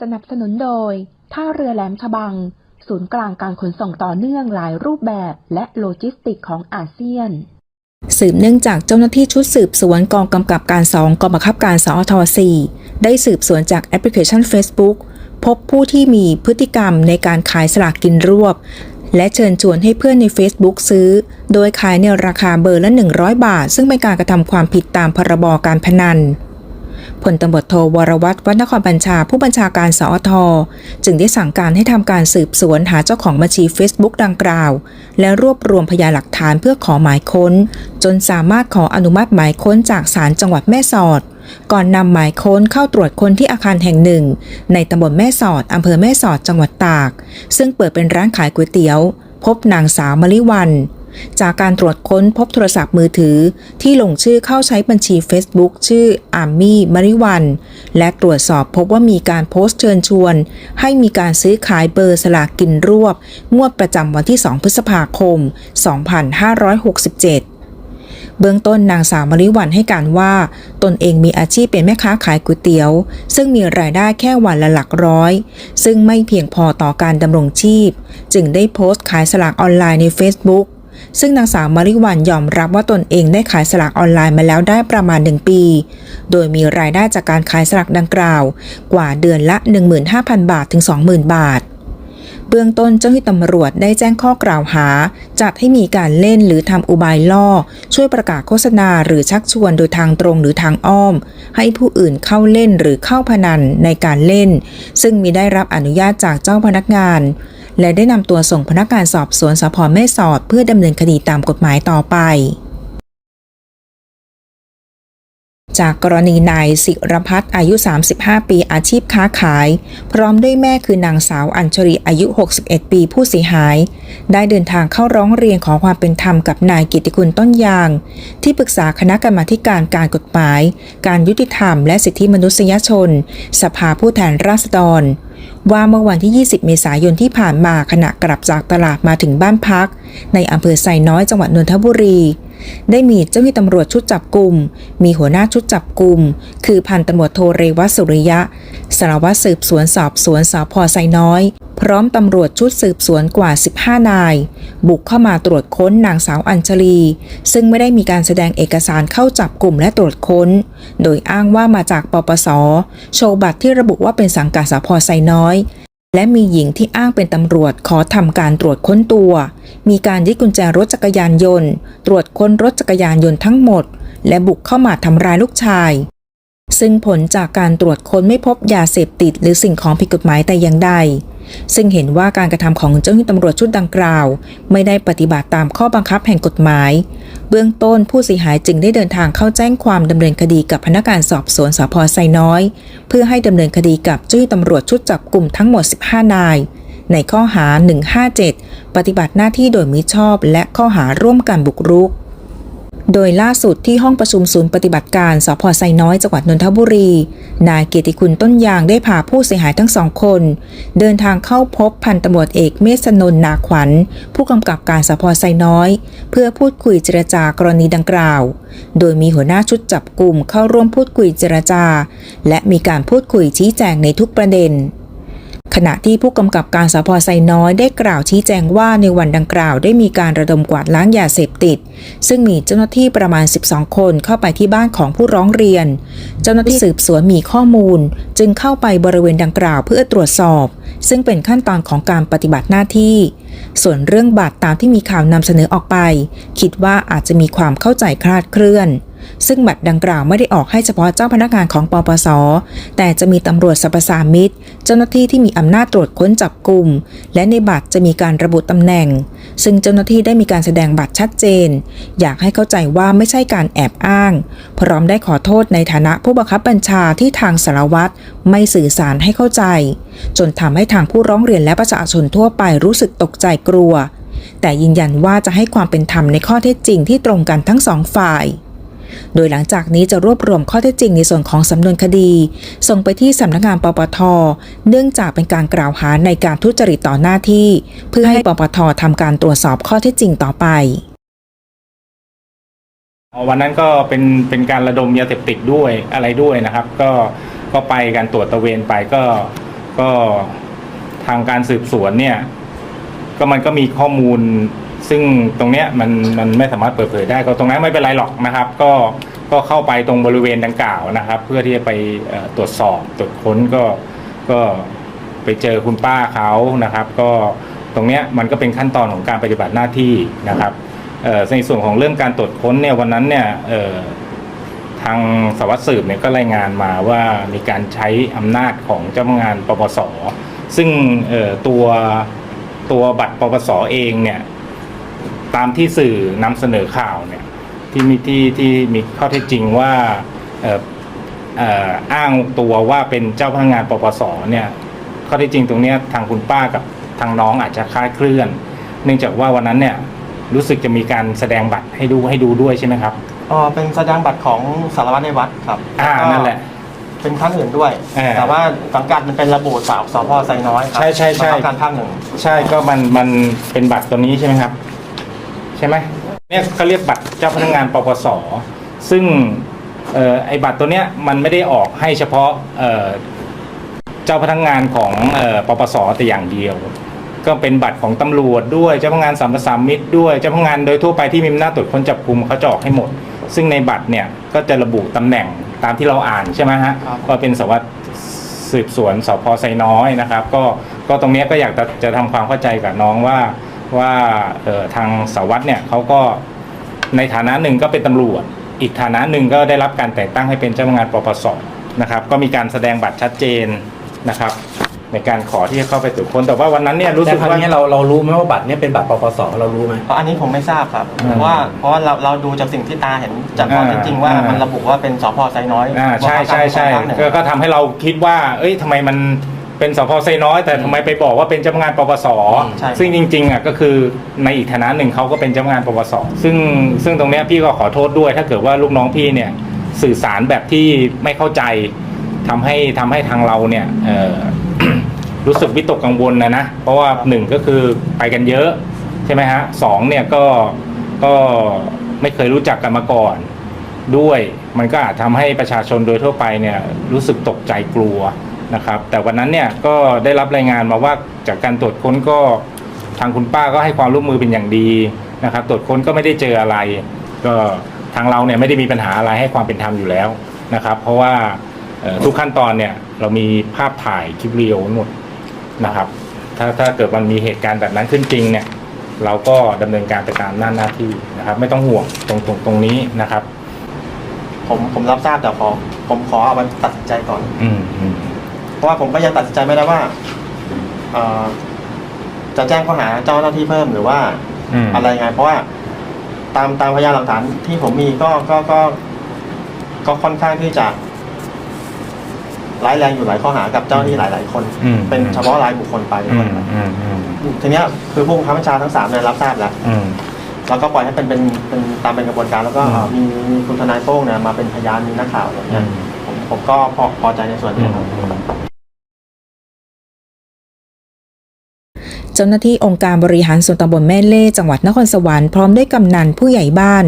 สนับสนุนโดย ท่าเรือแหลมฉบัง ศูนย์กลางการขนส่งต่อเนื่องหลายรูปแบบและโลจิสติกของอาเซียน สืบเนื่องจากเจ้าหน้าที่ชุดสืบสวนกองกำกับการ 2 กองบังคับการสอท4ได้สืบสวนจากแอปพลิเคชัน Facebook พบผู้ที่มีพฤติกรรมในการขายสลากกินรวบ และเชิญชวนให้เพื่อนใน Facebook ซื้อ โดยขายในราคาเบอร์ละ 100 บาท ซึ่งเป็นการกระทำความผิดตามพรบการพนัน พลตำรวจโทวรวัตรวัฒนครบัญชาผู้บัญชาการสอทจึงได้สั่งการให้ทำการสืบสวนหาเจ้าของบัญชี Facebook ดังกล่าว และรวบรวมพยานหลักฐานเพื่อขอหมายค้น จนสามารถขออนุมัติหมายค้นจากศาลจังหวัดแม่สอด ก่อนนำหมายค้นเข้าตรวจค้นที่อาคารแห่งหนึ่ง ในตำบลแม่สอดอำเภอแม่สอดจังหวัดตาก ซึ่งเปิดเป็นร้านขายก๋วยเตี๋ยว พบนางสาวมลิวัน จากการตรวจค้นพบโทรศัพท์มือถือ ที่ลงชื่อเข้าใช้บัญชี Facebook ชื่ออาร์มี่มริวัน และตรวจสอบพบว่ามีการโพสต์เชิญชวน ให้มีการซื้อขายเบอร์สลากกินรวบ งวดประจำวันที่ 2 พฤษภาคม 2567เบื้องต้นนางสาวมริวันให้การว่า ตนเองมีอาชีพเป็นแม่ค้าขายก๋วยเตี๋ยว ซึ่งมีรายได้แค่วันละหลักร้อย ซึ่งไม่เพียงพอต่อการดำรงชีพ จึงได้โพสต์ขายสลากออนไลน์ใน Facebook ซึ่งนางสาวมาริวันยอมรับว่าตนเองได้ขายสลากออนไลน์มาแล้วได้ประมาณ 1 ปี โดยมีรายได้จากการขายสลากดังกล่าว กว่าเดือนละ 15,000 บาทถึง 20,000 บาท เบื้องต้นเจ้าหน้าที่ตำรวจได้แจ้งข้อกล่าวหา จัดให้มีการเล่นหรือทำอุบายล่อ ช่วยประกาศโฆษณาหรือชักชวนโดยทางตรงหรือทางอ้อม ให้ผู้อื่นเข้าเล่นหรือเข้าพนันในการเล่น ซึ่งมีได้รับอนุญาตจากเจ้าพนักงาน และได้นำตัวส่งพนักงานสอบสวนสพแม่สอดเพื่อดำเนินคดีตามกฎหมายต่อไป จากกรณีนายศิรพัฒน์อายุ 35 ปีอาชีพค้าขาย พร้อมด้วยแม่คือนางสาวอัญชรีอายุ 61 ปีผู้เสียหาย ได้เดินทางเข้าร้องเรียนขอความเป็นธรรมกับนายกิติคุณต้นยาง ที่ปรึกษาคณะกรรมาธิการการกฎหมาย การยุติธรรมและสิทธิมนุษยชน สภาผู้แทนราษฎร ว่าเมื่อวันที่ 20 เมษายนที่ผ่านมาขณะกลับจากตลาดมาถึงบ้านพัก ในอำเภอไซน้อยจังหวัดนนทบุรี ได้มีเจ้าหน้าที่ตำรวจชุดจับกลุ่ม มีหัวหน้าชุดจับกลุ่ม คือพันตำรวจโทเรวัสุริยะ สารวัตรสืบสวนสอบสวนสพไซน้อย พร้อมตำรวจชุดสืบสวนกว่า 15 นาย บุกเข้ามาตรวจค้นนางสาวอัญชลี ซึ่งไม่ได้มีการแสดงเอกสารเข้าจับกลุ่มและตรวจค้น โดยอ้างว่ามาจากปปส โชว์บัตรที่ระบุว่าเป็นสังกัดสพไซน้อย และมีหญิงที่อ้างเป็นตำรวจขอทำการตรวจค้นตัว มีการยึดกุญแจรถจักรยานยนต์ ตรวจค้นรถจักรยานยนต์ทั้งหมด และบุกเข้ามาทำร้ายลูกชาย ซึ่งผลจากการตรวจค้นไม่พบยาเสพติด หรือสิ่งของผิดกฎหมายแต่อย่างใด ซึ่งเห็นว่าการกระทำของเจ้าหน้าที่ตำรวจชุดดังกล่าว ไม่ได้ปฏิบัติตามข้อบังคับแห่งกฎหมาย เบื้องต้นผู้เสียหายจึงได้เดินทางเข้าแจ้งความดำเนินคดีกับพนักงานสอบสวนสพไซน้อย เพื่อให้ดำเนินคดีกับเจ้าหน้าที่ตำรวจชุดจับกลุ่มทั้งหมด 15 นาย ในข้อหา 157 ปฏิบัติหน้าที่โดยมิชอบ และข้อหาร่วมกันบุกรุก โดยล่าสุดที่ห้องประชุมศูนย์ปฏิบัติการสพไซน้อยจังหวัดนนทบุรี นายเกียรติคุณต้นยางได้พาผู้เสียหายทั้งสองคน เดินทางเข้าพบพันตำรวจเอกเมษนนท์นาขวัญ ผู้กำกับการสพไซน้อย เพื่อพูดคุยเจรจากรณีดังกล่าว โดยมีหัวหน้าชุดจับกลุ่มเข้าร่วมพูดคุยเจรจา และมีการพูดคุยชี้แจงในทุกประเด็น ขณะที่ผู้กำกับการสพไซน้อยได้กล่าวชี้แจงว่าในวันดังกล่าวได้มีการระดมกวาดล้างยาเสพติด ซึ่งมีเจ้าหน้าที่ประมาณ 12 คนเข้าไปที่บ้านของผู้ร้องเรียน เจ้าหน้าที่สืบสวนมีข้อมูล จึงเข้าไปบริเวณดังกล่าวเพื่อตรวจสอบ ซึ่งเป็นขั้นตอนของการปฏิบัติหน้าที่ ส่วนเรื่องบัตรตามที่มีข่าวนำเสนอออกไป คิดว่าอาจจะมีความเข้าใจคลาดเคลื่อน ซึ่งบัตรดังกล่าวไม่ได้ออกให้เฉพาะเจ้าพนักงานของปปส แต่จะมีตำรวจสรรพสามิตเจ้าหน้าที่ที่มีอำนาจตรวจค้นจับกลุ่ม และในบัตรจะมีการระบุตำแหน่ง ซึ่งเจ้าหน้าที่ได้มีการแสดงบัตรชัดเจน อยากให้เข้าใจว่าไม่ใช่การแอบอ้าง พร้อมได้ขอโทษในฐานะผู้บังคับบัญชาที่ทางสารวัตรไม่สื่อสารให้เข้าใจ จนทำให้ทางผู้ร้องเรียนและประชาชนทั่วไปรู้สึกตกใจกลัว แต่ยืนยันว่าจะให้ความเป็นธรรมในข้อเท็จจริงที่ตรงกันทั้งสองฝ่าย โดยหลังจากนี้จะรวบรวมข้อเท็จจริงในส่วนของสำนวนคดี ส่งไปที่สำนักงานปปท เนื่องจากเป็นการกล่าวหาในการทุจริตต่อหน้าที่ เพื่อให้ปปททำการตรวจสอบข้อเท็จจริงต่อไปวันนั้นก็เป็นเป็นการระดมยาเสพติดด้วยอะไรด้วยนะครับ ก็ก็ไปการตรวจตะเวนไปก็ก็ทางการสืบสวนเนี่ย ก็มันก็มีข้อมูล ซึ่งตรงเนี้ยมันมันไม่สามารถเปิดเผยได้ก็ตรงนั้นไม่เป็นไรหรอกนะครับ ก็ก็เข้าไปตรงบริเวณดังกล่าวนะครับ เพื่อที่จะไปตรวจสอบตรวจค้นก็ก็ไปเจอคุณป้าเขานะครับ ก็ตรงเนี้ยมันก็เป็นขั้นตอนของการปฏิบัติหน้าที่นะครับในส่วนของเรื่องการตรวจค้นเนี่ยวันนั้นเนี่ยทางสวัสดิ์สืบเนี่ยก็รายงานมาว่ามีการใช้อำนาจของเจ้าพนักงานปปสซึ่งตัวตัวบัตรปปสเองเนี่ย ตามที่สื่อนำเสนอข่าวเนี่ยที่มีที่ที่มีข้อเท็จจริงว่าเอ่อเอ่ออ้างตัวว่าเป็นเจ้าพนักงานปปสเนี่ยข้อเท็จจริงตรงเนี้ยทางคุณป้ากับทางน้องอาจจะคลาดเคลื่อน เนื่องจากว่าวันนั้นเนี่ยรู้สึกจะมีการแสดงบัตรให้ดูให้ดูด้วยใช่ไหมครับอ๋อเป็นแสดงบัตรของสารวัตรในวัดครับอ่าก็นั่นแหละเป็นท่านอื่นด้วยเออแต่ว่าสังกัดมันเป็นระบุสาวสพไซน้อยครับใช่ใช่ใช่บังคับการภาคหนึ่งใช่ก็มันมันเป็นบัตรตัวนี้ใช่ไหมครับ ใช่ไหมเนี่ยเขาเรียกบัตรเจ้าพนักงานปปสซึ่งออไอ้บัตรตัวเนี้ยมันไม่ได้ออกให้เฉพาะเเจ้าพนักงานของออปปสแต่อย่างเดียว ก็เป็นบัตรของตำรวจด้วยเจ้าพนักงานสัมปสามิตรด้วยเจ้าพนักงานโดยทั่วไปที่มีอำนาจตรวจค้นจับกลุมเขาจะออกให้หมด ซึ่งในบัตรเนี่ยก็จะระบุตำแหน่งตามที่เราอ่านใช่ไหมฮะว่าเป็นสวัสดสืบสวนสพไซน้อยนะครับ ก็ก็ตรงเนี้ยก็อยากจะจะทำความเข้าใจกับน้องว่า ว่าเอ่อทางสารวัตรเนี่ยเขาก็ในฐานะหนึ่งก็เป็นตำรวจ อีกฐานะหนึ่งก็ได้รับการแต่งตั้งให้เป็นเจ้าพนักงานปปสนะครับ ก็มีการแสดงบัตรชัดเจนนะครับ ในการขอที่จะเข้าไปตรวจค้นแต่ว่าวันนั้นเนี่ยรู้แต่สึกครั้งว่านี้เราเรารู้ไหมว่าบัตรเนี้เป็นบัตรปปสเรารู้ไหมเพราะอันนี้ผมไม่ทราบครับอืมเพราะว่าเพราะว่าเราเราดูจากสิ่งที่ตาเห็นจากข้อเท็จจริงว่าอ่ามัมันระบุว่าเป็นสพไซน้อยอ่าใช่ใช่ใช่บังคับการภาคหนึ่งก็ก็ทำให้เราคิดว่า เอ้ยทำไมมัน เป็นสพไซน้อย แต่ทำไมไปบอกว่าเป็นเจ้าพนักงานปปส ใช่ ซึ่งจริงๆอะก็คือในอีกฐานะหนึ่งเขาก็เป็นเจ้าพนักงานปปส ซึ่งซึ่งตรงเนี้ยพี่ก็ขอโทษด้วย ถ้าเกิดว่าลูกน้องพี่เนี่ยสื่อสารแบบที่ไม่เข้าใจทำให้ทำให้ทางเราเนี่ยเอ่อ รู้สึกวิตกกังวลนะนะ เพราะว่าหนึ่งก็คือไปกันเยอะใช่ไหมฮะสองเนี่ยก็ก็ไม่เคยรู้จักกันมาก่อน ด้วยมันก็อาจทำให้ประชาชนโดยทั่วไปเนี่ยรู้สึกตกใจกลัว นะครับแต่วันนั้นเนี่ยก็ได้รับรายงานมาว่าจากการตรวจค้นก็ทางคุณป้าก็ให้ความร่วมมือเป็นอย่างดีนะครับ ตรวจค้นก็ไม่ได้เจออะไร ก็ทางเราเนี่ยไม่ได้มีปัญหาอะไรให้ความเป็นธรรมอยู่แล้วนะครับ เพราะว่าเอ่อทุกขั้นตอนเนี่ยเรามีภาพถ่ายคลิปวิดีโอหมดนะครับ ถ้าถ้าเกิดมันมีเหตุการณ์แบบนั้นขึ้นจริงเนี่ยเราก็ดำเนินการไปตามหน้าหน้าที่นะครับ ไม่ต้องห่วงตรงตรงตรงนี้นะครับ ผมผมรับทราบแต่ขอผมขอเอาไปตัดสินใจก่อน อืมอืม เพราะว่าผมก็ยังตัดสินใจไม่ได้ว่าเอ่อจะแจ้งข้อหาเจ้าหน้าที่เพิ่มหรือว่าอืมอะไรไง เพราะว่าตามตามพยานหลักฐานที่ผมมีก็ก็ก็ก็ค่อนข้างที่จะร้ายแรงอยู่หลายข้อหากับเจ้าหน้าที่หลาย ๆ คน อืม เป็นเฉพาะรายบุคคลไปอืมอืมอืมทีเนี้ยคือผู้บังคับบัญชาทั้งสามเนี่ยรับทราบแล้ว อืม แล้วก็ปล่อยให้เป็นเป็นเป็นตามเป็นกระบวนการแล้วก็อืมมีมีคุณทนายโป้งเนี่ยมาเป็นพยานมีนักข่าวอย่างเงี้ยผมผมก็พอพอใจในส่วนอืนี้มครับ อืม เจ้าหน้าที่องค์การบริหารส่วนตำบลแม่เล่จังหวัดนครสวรรค์พร้อมด้วยกำนันผู้ใหญ่บ้าน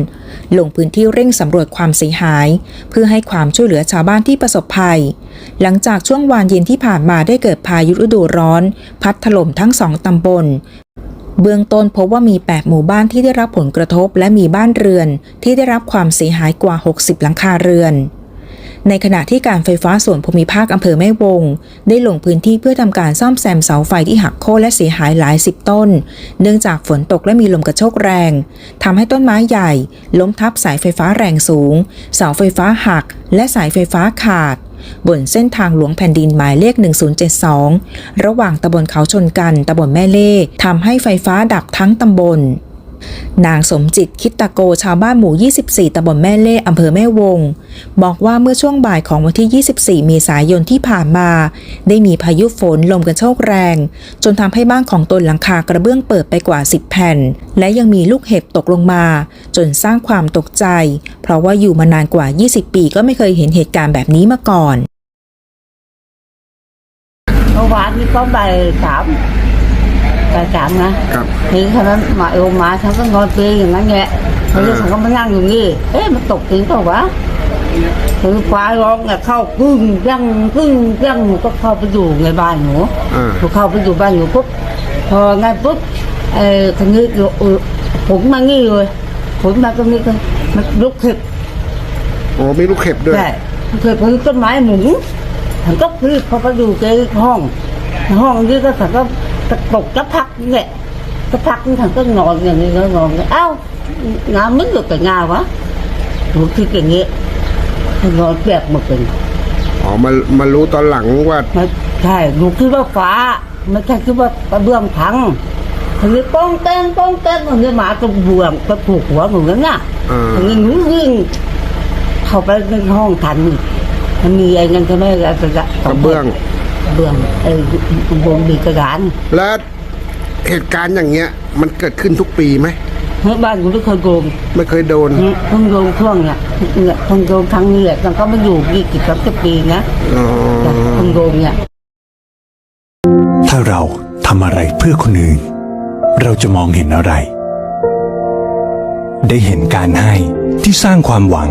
ลงพื้นที่เร่งสำรวจความเสียหาย เพื่อให้ความช่วยเหลือชาวบ้านที่ประสบภัย หลังจากช่วงวานเย็นที่ผ่านมาได้เกิดพายุฤดูร้อน พัดถล่มทั้งสองตำบลเบื้องต้นพบว่ามี 8 หมู่บ้านที่ได้รับผลกระทบ และมีบ้านเรือนที่ได้รับความเสียหายกว่า 60 หลังคาเรือน ในขณะที่การไฟฟ้าส่วนภูมิภาคอำเภอแม่วง ได้ลงพื้นที่เพื่อทำการซ่อมแซมเสาไฟที่หักโค่นและเสียหายหลายสิบต้น เนื่องจากฝนตกและมีลมกระโชกแรงทำให้ต้นไม้ใหญ่ ล้มทับสายไฟฟ้าแรงสูง เสาไฟฟ้าหัก และสายไฟฟ้าขาด บนเส้นทางหลวงแผ่นดินหมายเลข 1072 ระหว่างตำบลเขาชนกันตำบลแม่เล่ทำให้ไฟฟ้าดับทั้งตำบล นางสมจิตคิดตะโกชาวบ้านหมู่ 24ตำบลแม่เล่อำเภอแม่วง บอกว่าเมื่อช่วงบ่ายของวันที่ 24 เมษายนที่ผ่านมา ได้มีพายุฝนลมกระโชกแรง จนทำให้บ้านของตนหลังคากระเบื้องเปิดไปกว่า 10 แผ่น และยังมีลูกเห็บตกลงมา จนสร้างความตกใจ เพราะว่าอยู่มานานกว่า 20 ปีก็ไม่เคยเห็นเหตุการณ์แบบนี้มาก่อนเมื่อวานนี้ก็บ่ายสาม บ่ายสามนะครับ ทีนี้เขานั้นมาลงมาฉันก็นอนเปรย์อย่างนั้นแหละแล้วฉันก็มานั่งอยู่นี่เอ๊ะมันตกจริงเปล่าวะคือฟ้าร้องเนี่ยเข้ากึ้งยังกึ้งยังหนูก็เข้าไปอยู่ในบ้านหนูอ่าหนูเข้าไปอยู่บ้านหนูปุ๊บพอไงปุ๊บเออคนนี้เออผมมางี้เลยผมมาตรงนี้ก็มันลุกขึ้น โอ้มีลูกเห็บด้วย ใช่เคยพื้นต้นไม้หมุนฉันก็รีบเข้าไปดูในห้อง ห้องนี้ก็ฉันก็ ตะตกจะพักนี่แหละจะพักนี่ฉันก็นอนอย่างนี้ก็นอนเอ้างานไม่หยุดแต่งานวะหนูคิดอย่างนี้นอนแปลกหมดเลยอ๋อมามารู้ตอนหลังว่าไม่ใช่หนูคิดว่าฟ้าไม่ใช่คิดว่ากระเบื้องพังทีนี้ป้องแต้งป้องแต้งมันจะหมาตรงบวมก็ถูกหัวหนูนั่นน่ะอ่าทีนี้หนูวิ่งเข้าไปในห้องทันอีกมันมีไอ้นั่นใช่ไหมอะไรกระกระเบื้อง กระเบื้องไอ้บนมีกระดานแล้วเหตุการณ์อย่างเงี้ย มันเกิดขึ้นทุกปีไหมเฮ้ยบ้านกูไม่เคยโดนไม่เคยโดนเพิ่งโดนช่วงเนี่ยเนี่ยเพิ่งโดนครั้งนี้แหละตอนเขามาอยู่ยี่สิบสามสิบปีนะอ๋อเพิ่งโดนเนี่ยถ้าเราทำอะไรเพื่อคนอื่น เราจะมองเห็นอะไร ได้เห็นการให้ที่สร้างความหวัง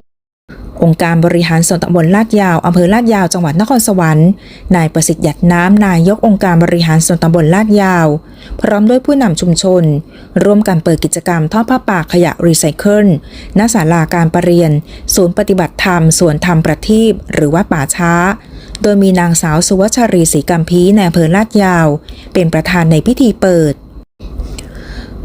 องค์การบริหารส่วนตำบลลาดยาวอำเภอลาดยาวจังหวัดนครสวรรค์ นายประสิทธิ์หยัดน้ำนายกองค์การบริหารส่วนตำบลลาดยาว พร้อมด้วยผู้นำชุมชน ร่วมกันเปิดกิจกรรมทอดผ้าป่าขยะรีไซเคิลณศาลาการประเรียน ศูนย์ปฏิบัติธรรมสวนธรรมประทีปหรือว่าป่าช้า โดยมีนางสาวสุวัชรีศรีกัมพีในอำเภอลาดยาว เป็นประธานในพิธีเปิด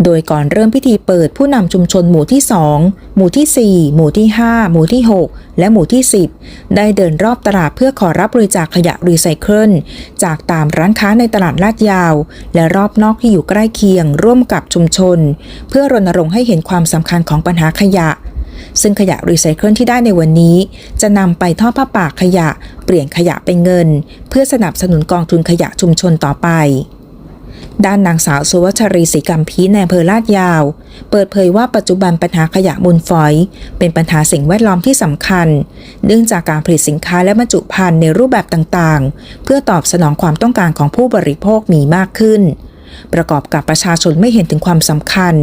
โดยก่อนเริ่มพิธีเปิดผู้นำชุมชนหมู่ที่ 2 หมู่ที่ 4 หมู่ที่ 5 หมู่ที่ 6 และหมู่ที่ 10 ได้เดินรอบตลาดเพื่อขอรับบริจาคขยะรีไซเคิลจากตามร้านค้าในตลาดลาดยาว และรอบนอกที่อยู่ใกล้เคียงร่วมกับชุมชน เพื่อรณรงค์ให้เห็นความสำคัญของปัญหาขยะซึ่งขยะรีไซเคิลที่ได้ในวันนี้ จะนำไปทอดผ้าป่าขยะ เปลี่ยนขยะเป็นเงิน เพื่อสนับสนุนกองทุนขยะชุมชนต่อไป ด้านนางสาวสุวัชรีศรีกัมพีในอำเภอลาดยาว เปิดเผยว่าปัจจุบันปัญหาขยะมูลฝอย เป็นปัญหาสิ่งแวดล้อมที่สำคัญ เนื่องจากการผลิตสินค้าและบรรจุภัณฑ์ในรูปแบบต่างๆ เพื่อตอบสนองความต้องการของผู้บริโภคมีมากขึ้น ประกอบกับประชาชนไม่เห็นถึงความสำคัญ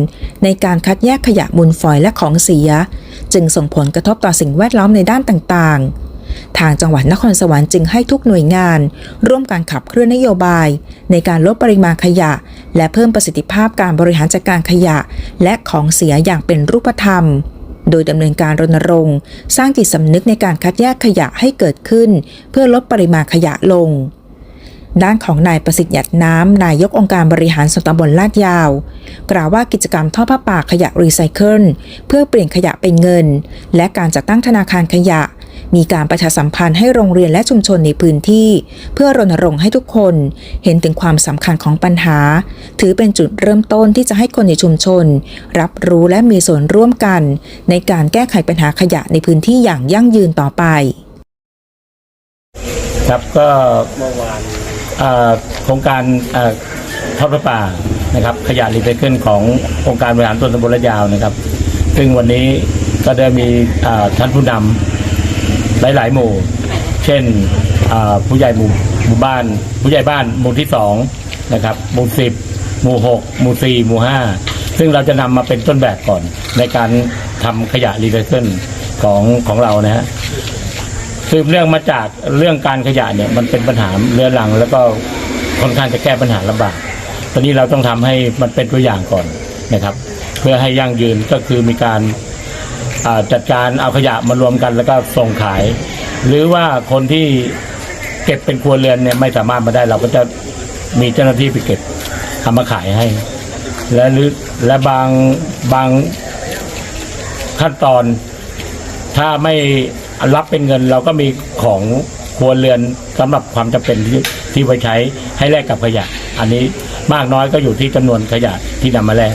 ในการคัดแยกขยะมูลฝอยและของเสีย จึงส่งผลกระทบต่อสิ่งแวดล้อมในด้านต่างๆ ทางจังหวัดนครสวรรค์จึงให้ทุกหน่วยงาน ร่วมการขับเคลื่อนนโยบาย ในการลดปริมาณขยะ และเพิ่มประสิทธิภาพการบริหารจัดการขยะ และของเสียอย่างเป็นรูปธรรม โดยดำเนินการรณรงค์ สร้างจิตสำนึกในการคัดแยกขยะให้เกิดขึ้น เพื่อลดปริมาณขยะลง ด้านของนายประสิทธิ์หยัดน้ำนายกองค์การบริหารส่วนตำบลลาดยาว กล่าวว่ากิจกรรมท่อผ้าป่าขยะรีไซเคิลเพื่อเปลี่ยนขยะเป็นเงิน และการจัดตั้งธนาคารขยะ มีการประชาสัมพันธ์ให้โรงเรียนและชุมชนในพื้นที่ เพื่อรณรงค์ให้ทุกคนเห็นถึงความสำคัญของปัญหา ถือเป็นจุดเริ่มต้นที่จะให้คนในชุมชน รับรู้และมีส่วนร่วมกัน ในการแก้ไขปัญหาขยะในพื้นที่อย่างยั่งยืนต่อไป ครับก็เอ่อวานโครงการเอ่อทอดพระป่านะครับขยะรีไซเคิลขององค์การบริหารส่วนตำบลละยาวนะครับ ซึ่งวันนี้ก็ได้มีท่านผู้นำ หลาย ๆ หมู่ เช่นผู้ใหญ่หมู่หมู่บ้าน ผู้ใหญ่บ้านหมู่ที่สองนะครับหมู่สิบหมู่หกหมู่สี่หมู่ห้าซึ่งเราจะนำมาเป็นต้นแบบก่อน ในการทำขยะรีไซเคิลของของเรานะฮะสืบเนื่องมาจากเรื่องการขยะเนี่ยมันเป็นปัญหาเรื้อรัง แล้วก็ค่อนข้างจะแก้ปัญหาลำบากตอนนี้เราต้องทำให้มันเป็นตัวอย่างก่อนนะครับ เพื่อให้ยั่งยืนก็คือมีการ จัดการเอาขยะมารวมกันแล้วก็ส่งขาย หรือว่าคนที่เก็บเป็นครัวเรือนเนี่ยไม่สามารถมาได้เราก็จะมีเจ้าหน้าที่ไปเก็บทำมาขายให้ และหรือและบางบางขั้นตอน ถ้าไม่รับเป็นเงินเราก็มีของครัวเรือนสำหรับความจำเป็นที่ที่ไว้ใช้ให้แลกกับขยะ อันนี้มากน้อยก็อยู่ที่จำนวนขยะที่นำมาแลก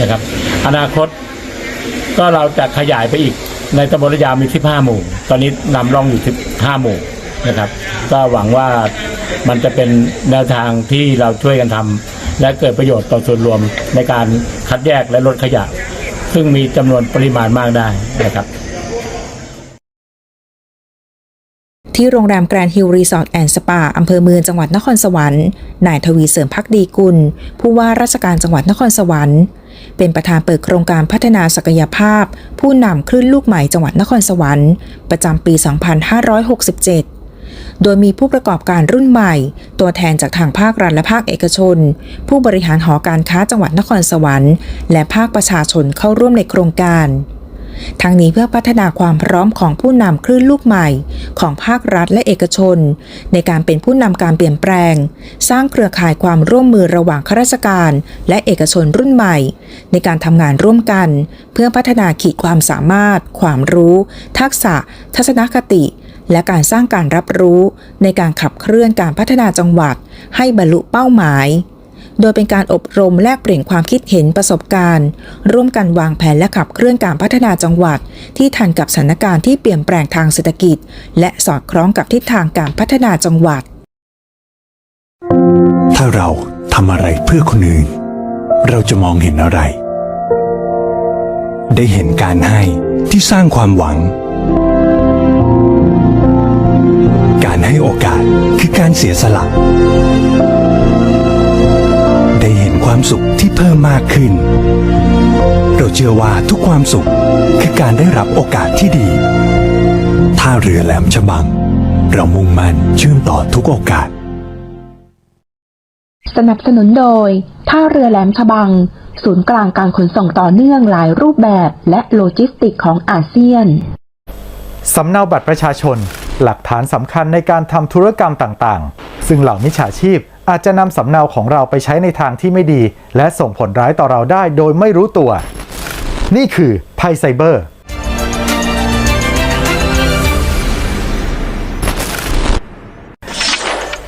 นะครับ อนาคต ก็เราจะขยายไปอีกในตำบลระยามี15หมู่ ตอนนี้นำร่องอยู่15หมู่นะครับ ก็หวังว่ามันจะเป็นแนวทางที่เราช่วยกันทำและเกิดประโยชน์ต่อส่วนรวมในการคัดแยกและลดขยะ ซึ่งมีจำนวนปริมาณมากได้นะครับที่โรงแรมแกรนด์ฮิลรีสอร์ทแอนด์สปาอำเภอเมืองจังหวัดนครสวรรค์ นายทวีเสริมพักดีกุล ผู้ว่าราชการจังหวัดนครสวรรค์ เป็นประธานเปิดโครงการพัฒนาศักยภาพ ผู้นำคลื่นลูกใหม่จังหวัดนครสวรรค์ประจำปี 2567 โดยมีผู้ประกอบการรุ่นใหม่ ตัวแทนจากทางภาครัฐและภาคเอกชน ผู้บริหารหอการค้าจังหวัดนครสวรรค์ และภาคประชาชนเข้าร่วมในโครงการ ทั้งนี้เพื่อพัฒนาความพร้อมของผู้นำคลื่นลูกใหม่ ของภาครัฐและเอกชน ในการเป็นผู้นำการเปลี่ยนแปลง สร้างเครือข่ายความร่วมมือระหว่างข้าราชการ และเอกชนรุ่นใหม่ ในการทำงานร่วมกัน เพื่อพัฒนาขีดความสามารถ ความรู้ ทักษะ ทัศนคติ และการสร้างการรับรู้ ในการขับเคลื่อนการพัฒนาจังหวัด ให้บรรลุเป้าหมาย โดยเป็นการอบรมแลกเปลี่ยนความคิดเห็นประสบการณ์ ร่วมกันวางแผนและขับเคลื่อนการพัฒนาจังหวัด ที่ทันกับสถานการณ์ที่เปลี่ยนแปลงทางเศรษฐกิจ และสอดคล้องกับทิศทางการพัฒนาจังหวัด ถ้าเราทำอะไรเพื่อคนอื่น เราจะมองเห็นอะไร ได้เห็นการให้ที่สร้างความหวัง การให้โอกาสคือการเสียสละ ความสุขที่เพิ่มมากขึ้น เราเชื่อว่าทุกความสุขคือการได้รับโอกาสที่ดี ท่าเรือแหลมฉบัง เรามุ่งมั่นเชื่อมต่อทุกโอกาส สนับสนุนโดย ท่าเรือแหลมฉบัง ศูนย์กลางการขนส่งต่อเนื่องหลายรูปแบบและโลจิสติกของอาเซียน สำเนาบัตรประชาชน หลักฐานสำคัญในการทำธุรกรรมต่างๆ ซึ่งเหล่ามิจฉาชีพ อาจจะนำสำเนาของเราไปใช้ในทางที่ไม่ดี และส่งผลร้ายต่อเราได้โดยไม่รู้ตัว นี่คือภัยไซเบอร์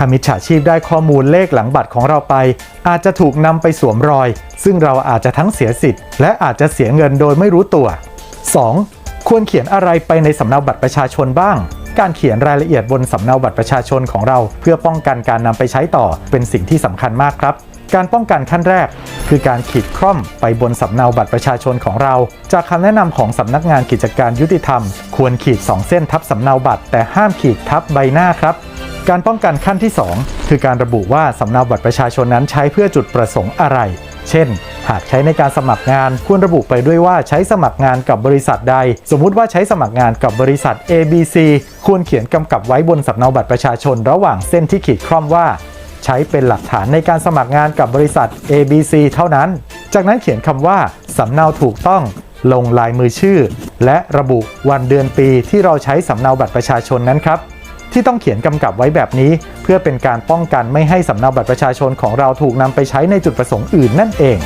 ถ้ามิจฉาชีพได้ข้อมูลเลขหลังบัตรของเราไป อาจจะถูกนำไปสวมรอย ซึ่งเราอาจจะทั้งเสียสิทธิ์และอาจจะเสียเงินโดยไม่รู้ตัว 2. ควรเขียนอะไรไปในสำเนาบัตรประชาชนบ้าง การเขียนรายละเอียดบนสำเนาบัตรประชาชนของเรา เพื่อป้องกันการนำไปใช้ต่อเป็นสิ่งที่สำคัญมากครับ การป้องกันขั้นแรก คือการขีดคร่อมไปบนสำเนาบัตรประชาชนของเรา จากคำแนะนำของสำนักงานกิจการยุติธรรม ควรขีด 2 เส้นทับสำเนาบัตร แต่ห้ามขีดทับใบหน้าครับการป้องกันขั้นที่ 2 คือการระบุว่าสำเนาบัตรประชาชนนั้นใช้เพื่อจุดประสงค์อะไร เช่น หากใช้ในการสมัครงาน ควรระบุไปด้วยว่าใช้สมัครงานกับบริษัทใด สมมุติว่าใช้สมัครงานกับบริษัท ABC ควรเขียนกำกับไว้บนสำเนาบัตรประชาชน ระหว่างเส้นที่ขีดคร่อมว่า ใช้เป็นหลักฐานในการสมัครงานกับบริษัท ABC เท่านั้น จากนั้นเขียนคำว่าสำเนาถูกต้องลงลายมือชื่อ และระบุวันเดือนปีที่เราใช้สำเนาบัตรประชาชนนั้นครับ ที่ต้องเขียนกำกับไว้แบบนี้ เพื่อเป็นการป้องกันไม่ให้สำเนาบัตรประชาชนของเราถูกนำไปใช้ในจุดประสงค์อื่นนั่นเอง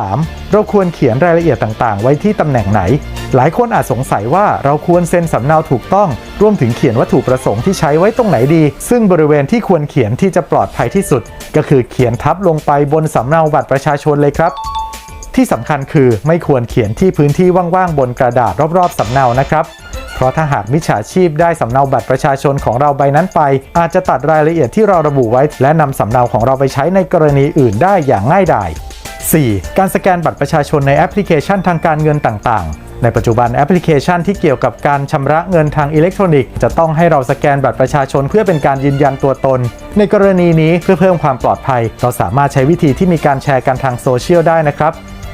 3. เราควรเขียนรายละเอียดต่าง ๆ ไว้ที่ตำแหน่งไหน หลายคนอาจสงสัยว่าเราควรเซ็นสำเนาถูกต้อง รวมถึงเขียนวัตถุประสงค์ที่ใช้ไว้ตรงไหนดี ซึ่งบริเวณที่ควรเขียนที่จะปลอดภัยที่สุด ก็คือเขียนทับลงไปบนสำเนาบัตรประชาชนเลยครับ ที่สำคัญคือไม่ควรเขียนที่พื้นที่ว่างๆบนกระดาษรอบๆสำเนานะครับเพราะถ้าหากมิจฉาชีพได้สำเนาบัตรประชาชนของเราใบนั้นไป อาจจะตัดรายละเอียดที่เราระบุไว้ และนำสำเนาของเราไปใช้ในกรณีอื่นได้อย่างง่ายดาย 4. การสแกนบัตรประชาชนในแอปพลิเคชันทางการเงินต่างๆ ในปัจจุบันแอปพลิเคชันที่เกี่ยวกับการชำระเงินทางอิเล็กทรอนิกส์จะต้องให้เราสแกนบัตรประชาชนเพื่อเป็นการยืนยันตัวตน ในกรณีนี้เพื่อเพิ่มความปลอดภัย เราสามารถใช้วิธีที่มีการแชร์กันทางโซเชียลได้นะครับ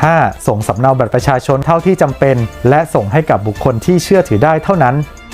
5. ส่งสำเนาบัตรประชาชนเท่าที่จำเป็น และส่งให้กับบุคคลที่เชื่อถือได้เท่านั้น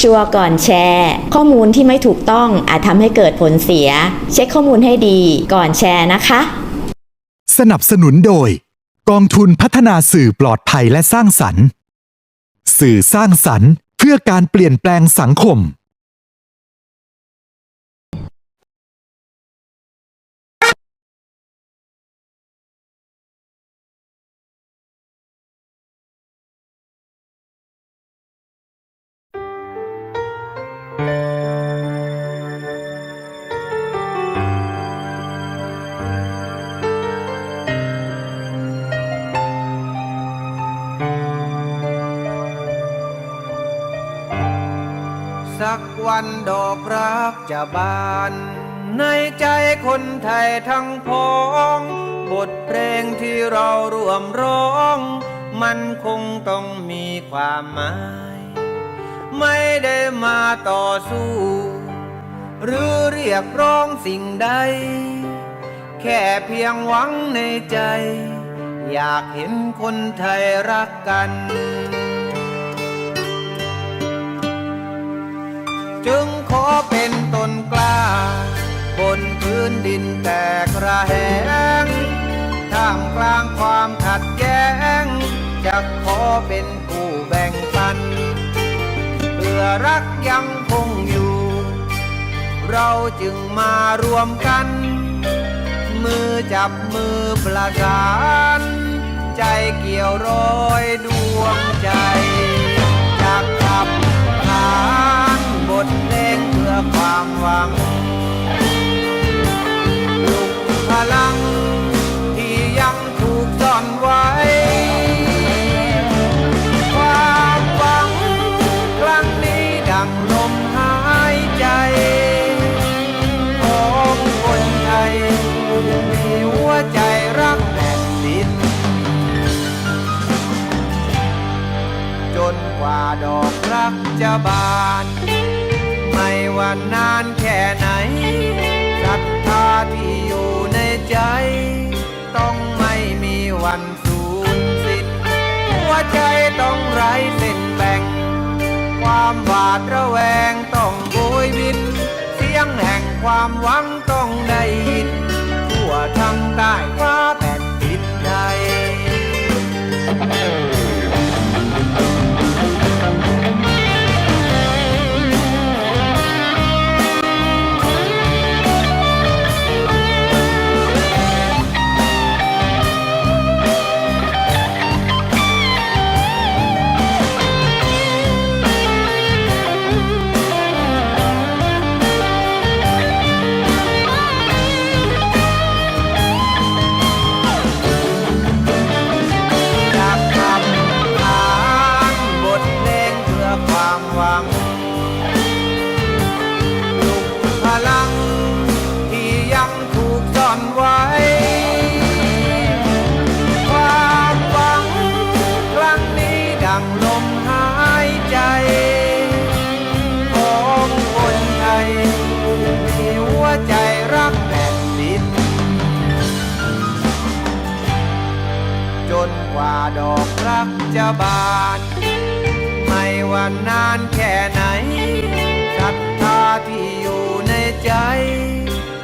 ชัวร์ก่อนแชร์ ข้อมูลที่ไม่ถูกต้องอาจทำให้เกิดผลเสีย เช็คข้อมูลให้ดีก่อนแชร์นะคะ สนับสนุนโดย กองทุนพัฒนาสื่อปลอดภัยและสร้างสรรค์ สื่อสร้างสรรค์ เพื่อการเปลี่ยนแปลงสังคม สักวันดอกรักจะบาน ในใจคนไทยทั้งพ้อง บทเพลงที่เราร่วมร้อง มันคงต้องมีความหมาย ไม่ได้มาต่อสู้ หรือเรียกร้องสิ่งใด แค่เพียงหวังในใจ อยากเห็นคนไทยรักกัน จึงขอเป็นต้นกล้า บนพื้นดินแตกระแหงท่ามกลางความขัดแย้งจะขอเป็นผู้แบ่งปัน เพื่อรักยังคงอยู่ เราจึงมารวมกัน มือจับมือประสาน ใจเกี่ยวร้อยดวงใจ ทเพลงเพื่อความหวังปลุกพลังที่ยังถูกซ่อนไว้ ความหวังครั้งนี้ดังลมหายใจ ของคนไทยมีหัวใจรักแผ่นดินกว่าดอกรักจะบาน ว่านานแค่ไหนศรัทธาที่อยู่ในใจ ต้องไม่มีวันสูญสิ้นหัวใจต้องไร้เส้นแบ่ง ความหวาดระแวงต้องโบยบิน เสียงแห่งความหวังต้องได้ยินทั่วทั้งใต้ฟ้าแผ่นดินไท ดอกรักจะบาน ไม่วันนานแค่ไหนศรัทธาที่อยู่ในใจ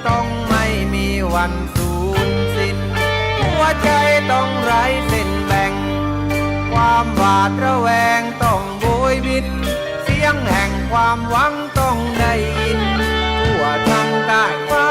ต้องไม่มีวันสูญสิ้น หัวใจต้องไร้เส้นแบ่ง ความหวาดระแวงต้องโบยบิน เสียงแห่งความหวังต้องได้ยินทั่วทั้งใต้ฟ้า